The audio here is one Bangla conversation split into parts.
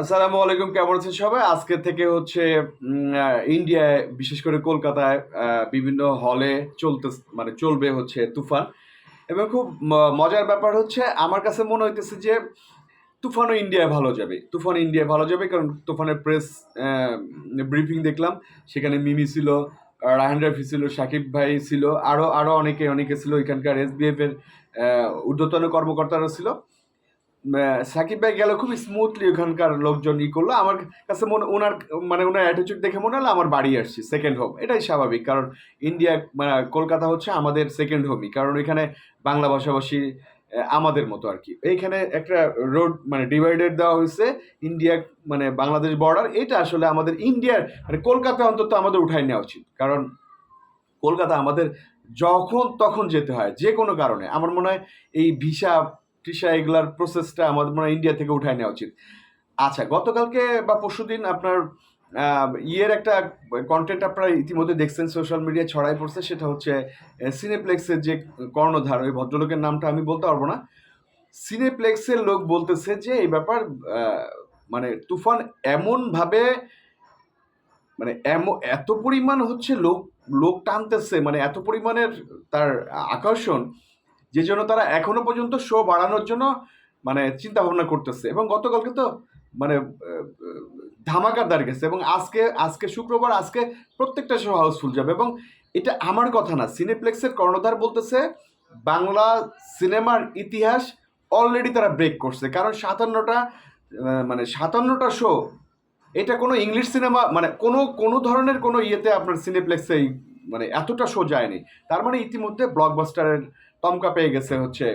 আসসালামু আলাইকুম, কেমন আছেন সবাই? আজকে থেকে হচ্ছে ইন্ডিয়ায় বিশেষ করে কলকাতায় বিভিন্ন হলে চলতে মানে চলবে হচ্ছে তুফান। এবং খুব মজার ব্যাপার হচ্ছে, আমার কাছে মনে হইতেছে যে, তুফানও ইন্ডিয়ায় ভালো যাবে। তুফান ইন্ডিয়ায় ভালো যাবে, কারণ তুফানের প্রেস ব্রিফিং দেখলাম। সেখানে মিমি ছিল রাহান রাফি ছিল সাকিব ভাই ছিল আরও আরও অনেকে অনেকে ছিল। এখানকার এসবিএফ এর ঊর্ধ্বতন কর্মকর্তারা ছিল। সাকিব ভাই গেল খুব স্মুথলি ওখানকার লোকজন ই করল। আমার কাছে মনে ওনার মানে ওনার অ্যাটিচিউড দেখে মনে হলো আমার বাড়ি আসছি সেকেন্ড হোম এটাই স্বাভাবিক, কারণ ইন্ডিয়া মানে কলকাতা হচ্ছে আমাদের সেকেন্ড হোমই কারণ এখানে বাংলা ভাষাভাষী আমাদের মতো আর কি। এইখানে একটা রোড মানে ডিভাইডেড দেওয়া হয়েছে ইন্ডিয়া মানে বাংলাদেশ বর্ডার এটা আসলে আমাদের ইন্ডিয়ার মানে কলকাতা অন্তত আমাদের উঠাই নেওয়া উচিত। কারণ কলকাতা আমাদের যখন তখন যেতে হয় যে কোনো কারণে। আমার মনে হয় এই ভিসা টিসা এগুলার প্রসেসটা আমাদের মনে ইন্ডিয়া থেকে উঠায় নেওয়া উচিত। আচ্ছা গতকালকে বা পরশুদিন আপনার ইয়ের একটা কন্টেন্ট আপনারা ইতিমধ্যে দেখছেন সোশ্যাল মিডিয়ায় ছড়াই পড়ছে, সেটা হচ্ছে সিনেপ্লেক্সের যে কর্ণধার, ওই ভদ্রলোকের নামটা আমি বলতে পারব না। সিনেপ্লেক্সের লোক বলতেছে যে, এই ব্যাপার মানে তুফান এমনভাবে মানে এমন, এত পরিমাণ হচ্ছে লোক লোক টানতেছে মানে এত পরিমাণের তার আকর্ষণ যে জন্য তারা এখনও পর্যন্ত শো বাড়ানোর জন্য মানে চিন্তা ভাবনা করতেছে। এবং গতকালকে তো মানে ধামাকাদার গেছে। এবং আজকে আজকে শুক্রবার, আজকে প্রত্যেকটা শো হাউসফুল যাবে। এবং এটা আমার কথা না সিনেপ্লেক্সের কর্ণধার বলতেছে, বাংলা সিনেমার ইতিহাস অলরেডি তারা ব্রেক করছে। কারণ সাতান্নটা মানে সাতান্নটা শো এটা কোনো ইংলিশ সিনেমা মানে কোনো কোনো ধরনের কোনো ইয়েতে আপনার সিনেপ্লেক্সে মানে এতটা শো যায়নি। তার মানে ইতিমধ্যে ব্লকবাস্টারের তমকা পেয়ে গেছে হচ্ছে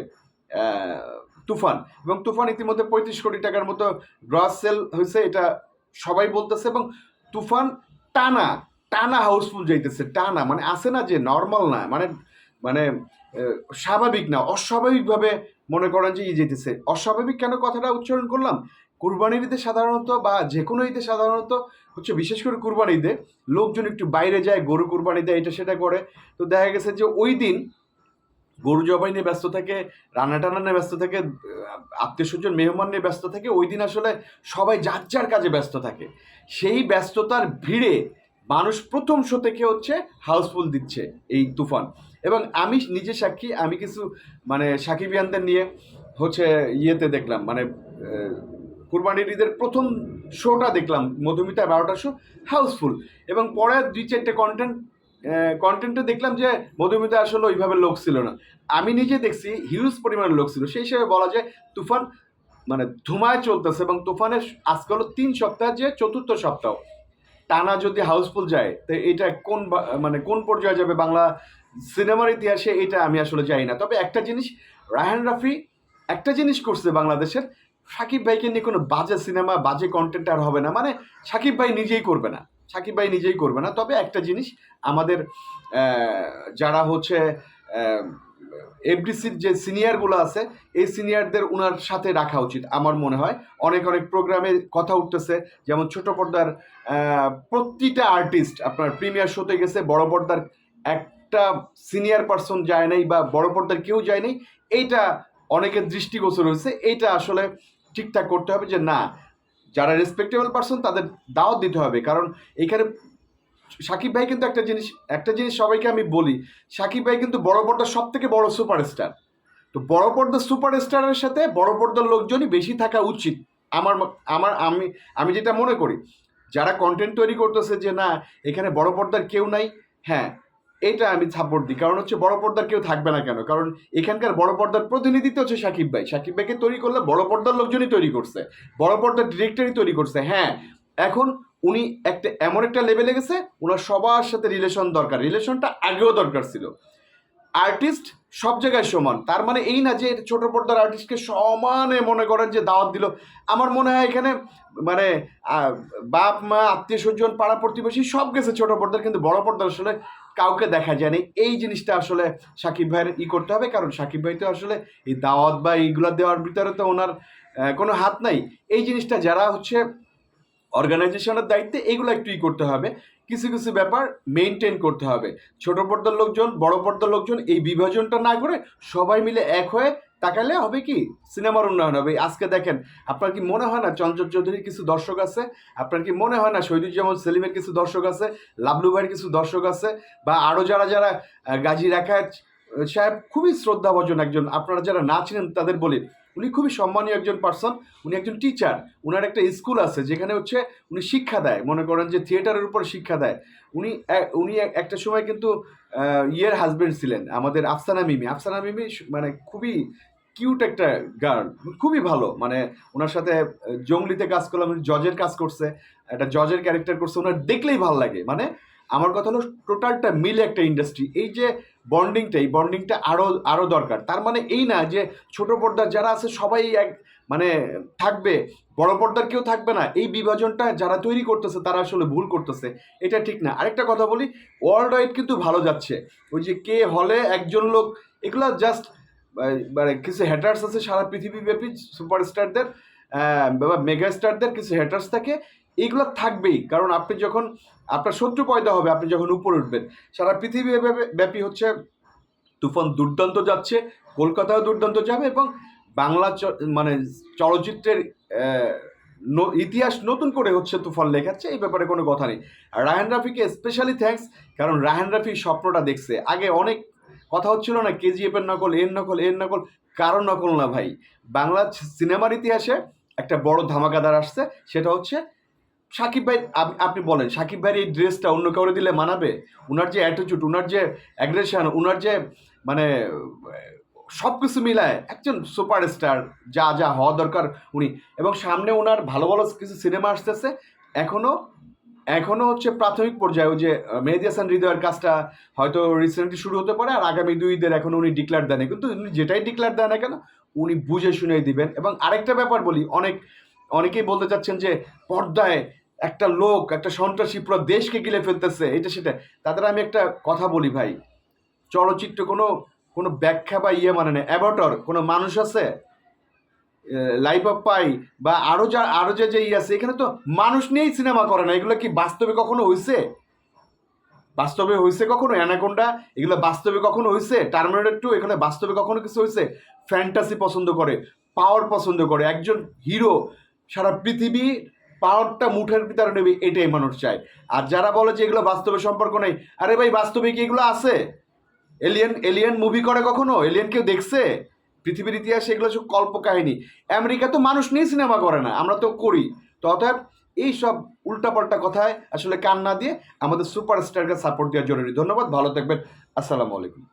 তুফান। এবং তুফান ইতিমধ্যে পঁয়ত্রিশ কোটি টাকার মতো গ্রস সেল হয়েছে, এটা সবাই বলতেছে। এবং তুফান টানা টানা হাউসফুল যাইতেছে, টানা। মানে আসে না যে নর্মাল না মানে মানে স্বাভাবিক না, অস্বাভাবিকভাবে মনে করেন যে ই যেতেছে অস্বাভাবিক কেন কথাটা উচ্চারণ করলাম? কুরবানির ঈদে সাধারণত বা যে কোনো ঈদে সাধারণত হচ্ছে বিশেষ করে কুরবানি ঈদে লোকজন একটু বাইরে যায়, গরু কুরবানি দেয়, এটা সেটা করে। তো দেখা গেছে যে ওই দিন গরু জবাই নিয়ে ব্যস্ত থাকে, রান্না টান্না নিয়ে ব্যস্ত থাকে, আত্মীয় স্বজন, মেহমান নিয়ে ব্যস্ত থাকে, ওই দিন আসলে সবাই যার যার কাজে ব্যস্ত থাকে। সেই ব্যস্ততার ভিড়ে মানুষ প্রথম শো থেকে হচ্ছে হাউসফুল দিচ্ছে এই তুফান। এবং আমি নিজে সাক্ষী, আমি কিছু মানে সাকিবিয়ানদের নিয়ে হচ্ছে ইয়েতে দেখলাম মানে কুরবানির ঈদের প্রথম শোটা দেখলাম, মধুমিতা বারোটা শো হাউসফুল এবং পরে দুই চারটে কন্টেন্ট কন্টেন্টে দেখলাম যে মধুমিতা আসলে ওইভাবে লোক ছিল না। আমি নিজে দেখছি হিউজ পরিমাণের লোক ছিল। সেই হিসেবে বলা যায় তুফান মানে ধুমায় চলতেছে এবং তুফানের আজকে হলো তিন সপ্তাহ যে চতুর্থ সপ্তাহ। টানা যদি হাউসফুল যায়, তো এটা কোন মানে কোন পর্যায়ে যাবে বাংলা সিনেমার ইতিহাসে, এটা আমি আসলে জানি না। তবে একটা জিনিস, রায়হান রাফি একটা জিনিস করছে বাংলাদেশের, সাকিব ভাইকে নিয়ে কোনো বাজে সিনেমা, বাজে কন্টেন্ট আর হবে না। মানে সাকিব ভাই নিজেই করবে না। সাকিব ভাই নিজেই করবে না। তবে একটা জিনিস, আমাদের যারা হচ্ছে এফডিসির যে সিনিয়রগুলো আছে, এই সিনিয়রদের ওনার সাথে রাখা উচিত আমার মনে হয়। অনেক অনেক প্রোগ্রামে কথা উঠতেছে, যেমন ছোট পর্দার প্রতিটা আর্টিস্ট আপনার প্রিমিয়ার শোতে গেছে, বড় পর্দার একটা সিনিয়র পার্সন যায় নাই বা বড় পর্দার কেউ যায় নাই, এইটা অনেকের দৃষ্টিগোচর হয়েছে। এইটা আসলে ঠিকঠাক করতে হবে যে না যারা রেসপেক্টেবল পার্সন তাদের দাওয়াত দিতে হবে। কারণ এখানে সাকিব ভাই কিন্তু একটা জিনিস একটা জিনিস সবাইকে আমি বলি, সাকিব ভাই কিন্তু বড় পর্দার সব থেকে বড় সুপারস্টার তো বড় পর্দার সুপারস্টারের সাথে বড় পর্দার লোকজনই বেশি থাকা উচিত। আমার আমার, আমি আমি যেটা মনে করি, যারা কন্টেন্ট তৈরি করতেছে যে না, এখানে বড় পর্দার কেউ নাই হ্যাঁ এটা আমি সাপোর্ট দিই। কারণ হচ্ছে বড় পর্দার কেউ থাকবে না কেন? কারণ এখানকার বড় পর্দার প্রতিনিধিত্ব হচ্ছে সাকিব ভাই। সাকিব ভাইকে তৈরি করলে বড় পর্দার লোকজনই তৈরি করছে। বড় পর্দার ডিরেক্টরই তৈরি করছে। হ্যাঁ এখন উনি একটা, এমন একটা লেভেলে গেছে ওনার সবার সাথে রিলেশন দরকার। রিলেশনটা আগেও দরকার ছিল। আর্টিস্ট সব জায়গায় সমান। তার মানে এই না যে ছোট পর্দার আর্টিস্টকে সমানে মনে করেন যে দাওয়াত দিল। আমার মনে হয় এখানে মানে বাপ, মা আত্মীয় স্বজন পাড়া প্রতিবেশী সব গেছে ছোট পর্দার, কিন্তু বড় পর্দার আসলে কাউকে দেখা যায় না। এই জিনিসটা আসলে সাকিব ভাইয়ের ই করতে হবে। কারণ সাকিব ভাই তো আসলে এই দাওয়াত বা এইগুলো দেওয়ার ভিতরে তো ওনার কোনো হাত নাই। এই জিনিসটা যারা হচ্ছে অর্গানাইজেশনের দায়িত্বে, এগুলো একটু ই করতে হবে। কিছু কিছু ব্যাপার মেনটেন করতে হবে। ছোট পর্দার লোকজন, বড় পর্দার লোকজন, এই বিভাজনটা না করে সবাই মিলে এক হয়ে তাকালে হবে কি? সিনেমার উন্নয়ন হবে। আজকে দেখেন, আপনার কি মনে হয় না চঞ্চল চৌধুরীর কিছু দর্শক আছে? আপনার কি মনে হয় না শহীদুজ্জামান সেলিমের কিছু দর্শক আছে? লাবলু ভাইয়ের কিছু দর্শক আছে? বা আরও যারা যারা গাজী রাখায় সাহেব খুবই শ্রদ্ধাভাজন একজন, আপনারা যারা না তাদের বলি। উনি খুবই সম্মানীয় একজন পার্সন উনি একজন টিচার উনার একটা স্কুল আছে যেখানে হচ্ছে উনি শিক্ষা দেয়, মনে করেন যে থিয়েটারের উপর শিক্ষা দেয়। উনি উনি একটা সময় কিন্তু ইয়ের হাজবেন্ড ছিলেন, আমাদের আফসানা মিমি। আফসানা মিমি মানে খুবই কিউট একটা গার্ল খুবই ভালো। মানে ওনার সাথে জঙ্গলিতে কাজ করলাম জজের কাজ করছে, একটা জজের ক্যারেক্টার করছে ওনার দেখলেই ভালো লাগে। মানে আমার কথা হলো টোটালটা মিলে একটা ইন্ডাস্ট্রি এই যে বন্ডিংটা এই বন্ডিংটা আরও আরও দরকার। তার মানে এই না যে ছোট পর্দার যারা আছে সবাই এক মানে থাকবে, বড় পর্দার কেউ থাকবে না। এই বিভাজনটা যারা তৈরি করতেছে তারা আসলে ভুল করতেছে। এটা ঠিক না। আরেকটা কথা বলি ওয়ার্ল্ড ওয়াইড কিন্তু ভালো যাচ্ছে। ওই যে কে হলে একজন লোক, এগুলো জাস্ট মানে কিছু হ্যাটার্স আছে সারা পৃথিবীব্যাপী সুপারস্টারদের মেগা স্টারদের কিছু হ্যাটার্স থাকে। এইগুলো থাকবেই। কারণ আপনি যখন, আপনার শত্রু পয়দা হবে, আপনি যখন উপরে উঠবেন। সারা পৃথিবী ব্যাপী- হচ্ছে, তুফান দুর্দান্ত যাচ্ছে, কলকাতাও দুর্দান্ত যাবে এবং বাংলা মানে চলচ্চিত্রের ইতিহাস নতুন করে হচ্ছে তুফান লেখাচ্ছে, এই ব্যাপারে কোনো কথা নেই। আর রায়হান রাফিকে স্পেশালি থ্যাঙ্কস কারণ রায়হান রাফি স্বপ্নটা দেখছে। আগে অনেক কথা হচ্ছিল না কেজিএফ এর নকল এর নকল এর নকল কারও নকল না ভাই। বাংলা সিনেমার ইতিহাসে একটা বড় ধামাকাদার আসছে, সেটা হচ্ছে সাকিব ভাই আপনি বলেন, সাকিব ভাইয়ের এই ড্রেসটা অন্য কাউরে দিলে মানাবে? উনার যে অ্যাটিটিউড উনার যে অ্যাগ্রেশন উনার যে মানে সব কিছু মিলায় একজন সুপারস্টার যা যা হওয়া দরকার উনি। এবং সামনে ওনার ভালো ভালো কিছু সিনেমা আসতেছে এখনও এখনও হচ্ছে প্রাথমিক পর্যায়ে ওই যে মেহেদি হাসান হৃদয়ের কাজটা হয়তো রিসেন্টলি শুরু হতে পারে, আর আগামী দুই ঈদের এখন উনি ডিক্লার দেন কিন্তু উনি যেটাই ডিক্লার দেন না কেন, উনি বুঝে শুনে দিবেন। এবং আরেকটা ব্যাপার বলি, অনেক অনেকেই বলতে চাচ্ছেন যে পর্দায় একটা লোক, একটা সন্ত্রাসী পুরো দেশকে গিলে ফেলতেছে, এটা সেটা। তাদের আমি একটা কথা বলি ভাই। চলচ্চিত্র কোনো কোনো ব্যাখ্যা বা ইয়ে মানে না অ্যাবটর কোনো মানুষ আছে? লাইফ অফ পাই বা আরও যা আরও যে যে ইয়ে আছে, এখানে তো মানুষ নিয়েই সিনেমা করে না। এগুলো কি বাস্তবে কখনো হয়েছে বাস্তবে হয়েছে কখনো? অ্যানাকোন্ডা এগুলো বাস্তবে কখনো হয়েছে টার্মিনেটর টু এখানে বাস্তবে কখনো কিছু হয়েছে ফ্যান্টাসি পছন্দ করে পাওয়ার পছন্দ করে, একজন হিরো সারা পৃথিবী পাওয়ারটা মুঠের ভিতরে নেবে, এটাই মানুষ চায়। আর যারা বলে যে এগুলো বাস্তবে সম্পর্ক নেই, আরে ভাই বাস্তবে কি এগুলো আছে। এলিয়েন এলিয়েন মুভি করে কখনো? এলিয়েন কেউ দেখছে? পৃথিবীর ইতিহাসে এগুলো সব কল্প কাহিনী আমেরিকা তো মানুষ নিয়ে সিনেমা করে না, আমরা তো করি। তো অতএব এই সব উল্টাপাল্টা কথায় আসলে কান না দিয়ে আমাদের সুপারস্টারকে সাপোর্ট দেওয়া জরুরি। ধন্যবাদ, ভালো থাকবেন। আসসালামু আলাইকুম।